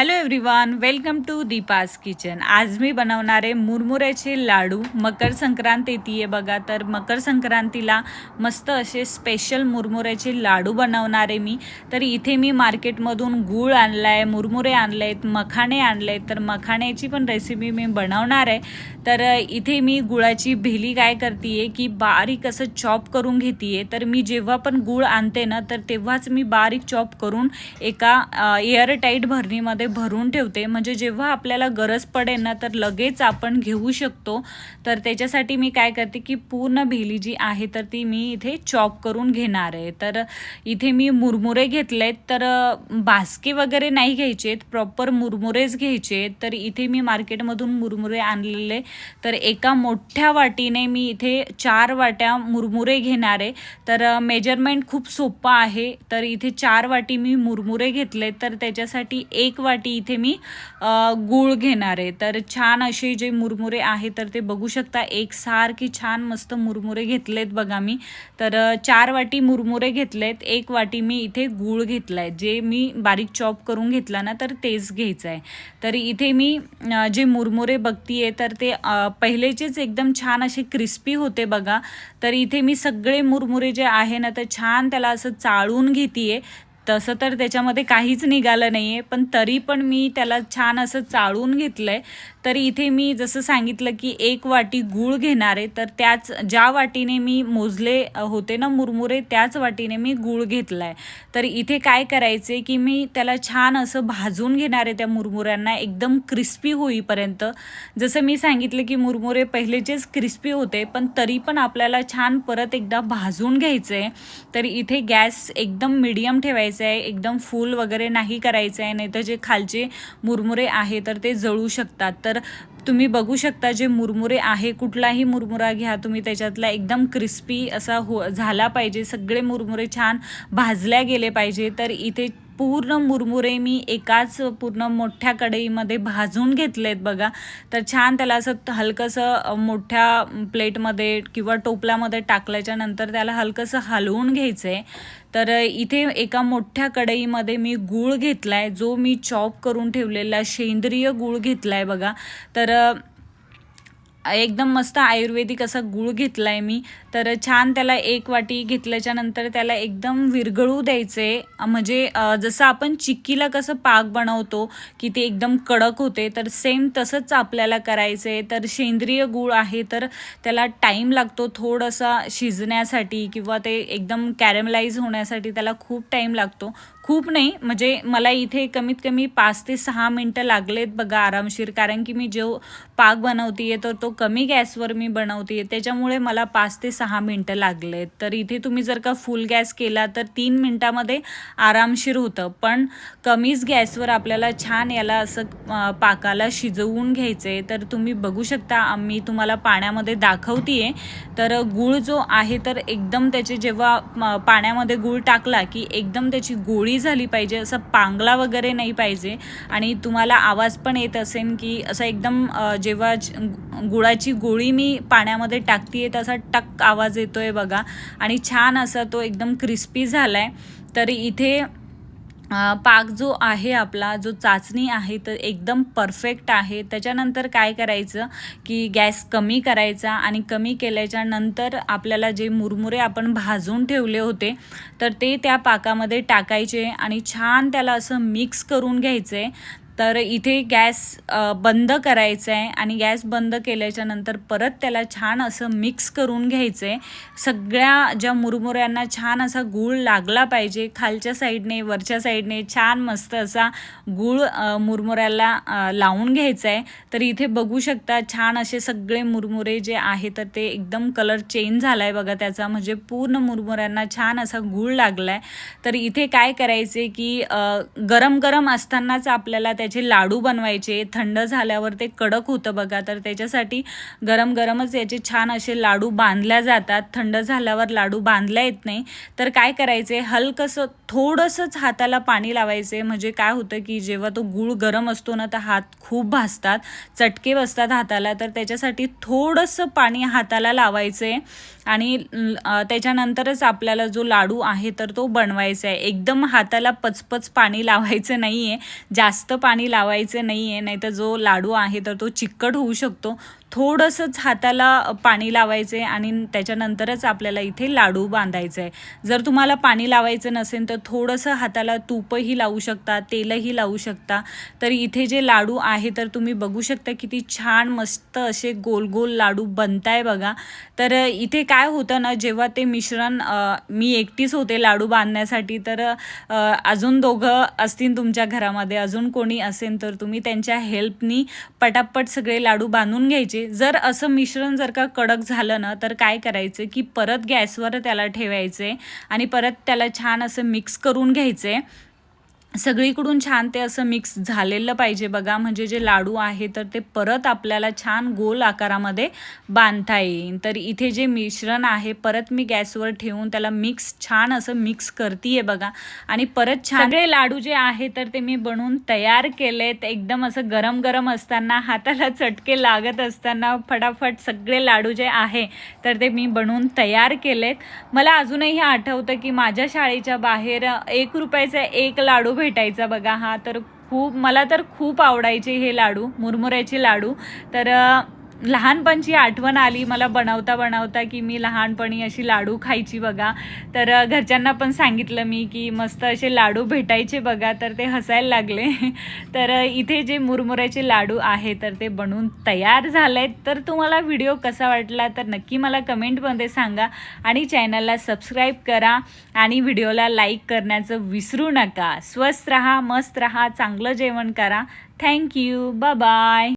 Hello everyone welcome to Deepa's kitchen आज मी बनवणारे मुरमुऱ्याचे लाडू. मकर संक्रांत येते आहे बघा तर मकर संक्रांतीला मस्त असे स्पेशल मुरमुऱ्याचे लाडू बनवणारे मी. तर इथे मी मार्केटमधून गूळ आणला आहे मुरमुरे आणले आहेत मखाणे आणले आहेत तर मखाण्याची पण रेसिपी मी बनवणार आहे. तर इथे मी गुळाची भेली काय करते आहे की बारीक असं चॉप करून घेते आहे तर मी जेव्हा पण गूळ आणते ना तर तेव्हाच मी बारीक चॉप करून एका एअरटाईट भरणीमध्ये भरून ठेवते. म्हणजे जेव्हा आपल्याला गरज पडेल ना तर लगेच आपण घेऊ शकतो. तर त्याच्यासाठी मी काय करते की पूर्ण भेली जी आहे तर ती मी इथे चॉप करून घेणार आहे. तर इथे मी मुरमुरे घेतलेत तर बास्के वगैरे नाही घ्यायचेत. प्रॉपर मुरमुरेच घ्यायचे तर इथे मी मार्केटमधून मुरमुरे आणलेले. तर एका मोठ्या वाटीने मी इथे चार वाट्या मुरमुरे घेणार आहे. तर मेजरमेंट खूप सोपं आहे. तर इथे चार वाटी मी मुरमुरे घेतले तर त्याच्यासाठी एक वाटी इथे मी गूळ घेणार आहे. तर छान असे जे मुरमुरे आहे तर ते बघू शकता. एक सारखी छान मस्त मुरमुरे घेतलेत बघा मी. तर चार वाटी मुरमुरे घेतलेत. एक वाटी मी इथे गूळ घेतला आहे जे मी बारीक चॉप करून घेतला ना तर तेच घ्यायचं आहे तर इथे मी जे मुरमुरे बघतीये तर ते पहिलेचेच एकदम छान असे क्रिस्पी होते बघा. तर इथे मी सगळे मुरमुरे जे आहे ना तर छान त्याला असं चाळून घेते तसं तर त्याच्यामध्ये काहीच निघालं नाही आहे पण तरी पण मी त्याला छान असं चाळून घेतलं आहे तर इथे मी जसं सांगितलं की एक वाटी गूळ घेणार आहे तर त्याच ज्या वाटीने मी मोजले होते ना मुरमुरे त्याच वाटीने मी गूळ घेतला आहे तर इथे काय करायचे की मी त्याला छान असं भाजून घेणार आहे त्या मुरमुऱ्यांना एकदम क्रिस्पी होईपर्यंत. जसं मी सांगितलं की मुरमुरे पहिलेचेच क्रिस्पी होते पण तरी पण आपल्याला छान परत एकदा भाजून घ्यायचं आहे तर इथे गॅस एकदम मिडियम ठेवायचं आहे एकदम फुल वगैरे नाही करायचं आहे नाही तर जे खालचे मुरमुरे आहे तर ते जळू शकतात. तर तर तुम्ही बघू शकता जे मुरमुरे आहे कुठलाही मुरमुरा घ्या तुम्ही त्याच्यातला एकदम क्रिस्पी असा हो झाला पाहिजे. सगळे मुरमुरे छान भाजल्या गेले पाहिजे. तर इथे पूर्ण मुरमुरे मी एकाच पूर्ण मोठ्या कढईमध्ये भाजून घेतले आहेत बघा. तर छान त्याला असं हलकंसं मोठ्या प्लेटमध्ये किंवा टोपल्यामध्ये टाकल्याच्या नंतर त्याला हलकंसं हलवून घ्यायचं आहे तर इथे एका मोठ्या कढईमध्ये मी गूळ घेतला आहे जो मी चॉप करून ठेवलेला सेंद्रिय गूळ घेतला आहे बघा. तर एकदम मस्त आयुर्वेदिक असा गूळ घेतला आहे मी. तर छान त्याला एक वाटी घेतल्याच्या नंतर त्याला एकदम विरघळू द्यायचे. म्हणजे जसं आपण चिक्कीला कसं पाक बनवतो की ते एकदम कडक होते तर सेम तसंच आपल्याला करायचं. आहे तर सेंद्रिय गूळ आहे तर त्याला टाईम लागतो थोडासा शिजण्यासाठी किंवा ते एकदम कॅरमलाईज होण्यासाठी त्याला खूप टाईम लागतो. खूप नाही म्हणजे मला इथे कमीत कमी पाच ते सहा मिनटं लागलेत बघा आरामशीर कारण की मी जो पाक बनवते तर तो कमी गॅसवर मी बनवते त्याच्यामुळे मला पाच ते सहा मिनटं लागलेत. तर इथे तुम्ही जर का फुल गॅस केला तर तीन मिनटामध्ये आरामशीर होतं. पण कमीच गॅसवर आपल्याला छान याला असं पाकाला शिजवून घ्यायचं आहे तर तुम्ही बघू शकता मी तुम्हाला पाण्यामध्ये दाखवते तर गूळ जो आहे तर एकदम त्याचे जेव्हा पाण्यामध्ये गूळ टाकला की एकदम त्याची गोळी झाली पाहिजे असं पांगला वगैरे नाही पाहिजे. आणि तुम्हाला आवाज पण येत असेल की असं एकदम जेव्हा गुळाची गोळी मी पाण्यामध्ये टाकते तसा टक आवाज येतोय बघा. आणि छान असा तो एकदम क्रिस्पी झाला आहे तर इथे पाक जो आहे आपला जो चाचणी आहे तर एकदम परफेक्ट आहे. त्याच्यानंतर काय करायचं की गॅस कमी करायचा आणि कमी केल्याच्यानंतर आपल्याला जे मुरमुरे आपण भाजून ठेवले होते तर ते त्या पाकामध्ये टाकायचे आणि छान त्याला असं मिक्स करून घ्यायचं. आहे तर इथे गॅस बंद करायचं आहे आणि गॅस बंद केल्याच्यानंतर परत त्याला छान असं मिक्स करून घ्यायचं आहे सगळ्या ज्या मुरमुऱ्यांना छान असा गूळ लागला पाहिजे. खालच्या साईडने वरच्या साईडने छान मस्त असा गूळ मुरमुऱ्याला लावून घ्यायचा आहे तर इथे बघू शकता छान असे सगळे मुरमुरे जे आहे तर ते एकदम कलर चेंज झाला आहे बघा त्याचा. म्हणजे पूर्ण मुरमुऱ्यांना छान असा गूळ लागला आहे तर इथे काय करायचे की गरम गरम असतानाच आपल्याला त्या त्याचे लाडू बनवायचे थंड झाल्यावर ते कडक होतं बघा. तर त्याच्यासाठी गरम गरमच याचे छान असे लाडू बांधल्या जातात. थंड झाल्यावर लाडू बांधल्या येत नाही. तर काय करायचे? हलकंसं थोडंसंच हाताला पाणी लावायचे. म्हणजे काय होतं की जेव्हा तो गूळ गरम असतो ना तर हात खूप भासतात. चटके बसतात हाताला. तर त्याच्यासाठी थोडंसं पाणी हाताला लावायचं. आहे आणि त्याच्यानंतरच आपल्याला जो लाडू आहे तर तो बनवायचा आहे. एकदम हाताला पचपच पाणी लावायचं नाही आहे जास्त पाणी लावायचं नाही आहे नाहीतर जो लाडू आहे तर तो चिकट होऊ शकतो. थोडंसंच हाताला पाणी लावायचं आहे आणि त्याच्यानंतरच आपल्याला इथे लाडू बांधायचं. आहे जर तुम्हाला पाणी लावायचं नसेल तर थोडंसं हाताला तूपही लावू शकता तेलही लावू शकता. तर इथे जे लाडू आहे तर तुम्ही बघू शकता किती छान मस्त असे गोल गोल लाडू बनताय बघा. तर इथे काय होतं ना जेव्हा ते मिश्रण मी एकटीच होते लाडू बांधण्यासाठी तर अजून दोघं असतील तुमच्या घरामध्ये अजून कोणी असेल तर तुम्ही त्यांच्या हेल्पनी पटापट सगळे लाडू बांधून घ्यायचे. जर असं मिश्रण जर का कडक झालं ना तर काय करायचं की परत गॅसवर त्याला ठेवायचे आणि परत त्याला छान असं मिक्स करून घ्यायचे. सगळीकडून छान ते असं मिक्स झालेलं पाहिजे बघा. म्हणजे जे लाडू आहे तर ते परत आपल्याला छान गोल आकारामध्ये बांधता येईल. तर इथे जे मिश्रण आहे परत मी गॅसवर ठेवून त्याला मिक्स छान असं मिक्स करतीये बघा. आणि परत छान सगळे लाडू जे आहे तर ते मी बनवून तयार केलेत. एकदम असं गरम गरम असताना हाताला चटके लागत असताना फटाफट सगळे लाडू जे आहे तर ते मी बनवून तयार केलेत. मला अजूनही आठवतं की माझ्या शाळेच्या बाहेर एक रुपयाचा एक लाडू भेटायचा बघा. हा तर खूप मला तर खूप आवडायचे हे लाडू मुरमुऱ्याचे लाडू. तर लहानपणची आठवण आली मला बनवता बनवता की मी लहानपणी अशी लाडू खायची बघा. तर घरच्यांना पण सांगितलं मी की मस्त असे लाडू भेटायचे बघा तर ते हसायला लागले. तर इथे जे मुरमुऱ्याचे लाडू आहे तर ते बनवून तयार झाले तर तुम्हाला व्हिडिओ कसा वाटला तर नक्की मला कमेंटमध्ये सांगा आणि चॅनलला सबस्क्राईब करा आणि व्हिडिओला लाईक करण्याचं विसरू नका. स्वस्त रहा मस्त रहा चांगलं जेवण करा. Thank you bye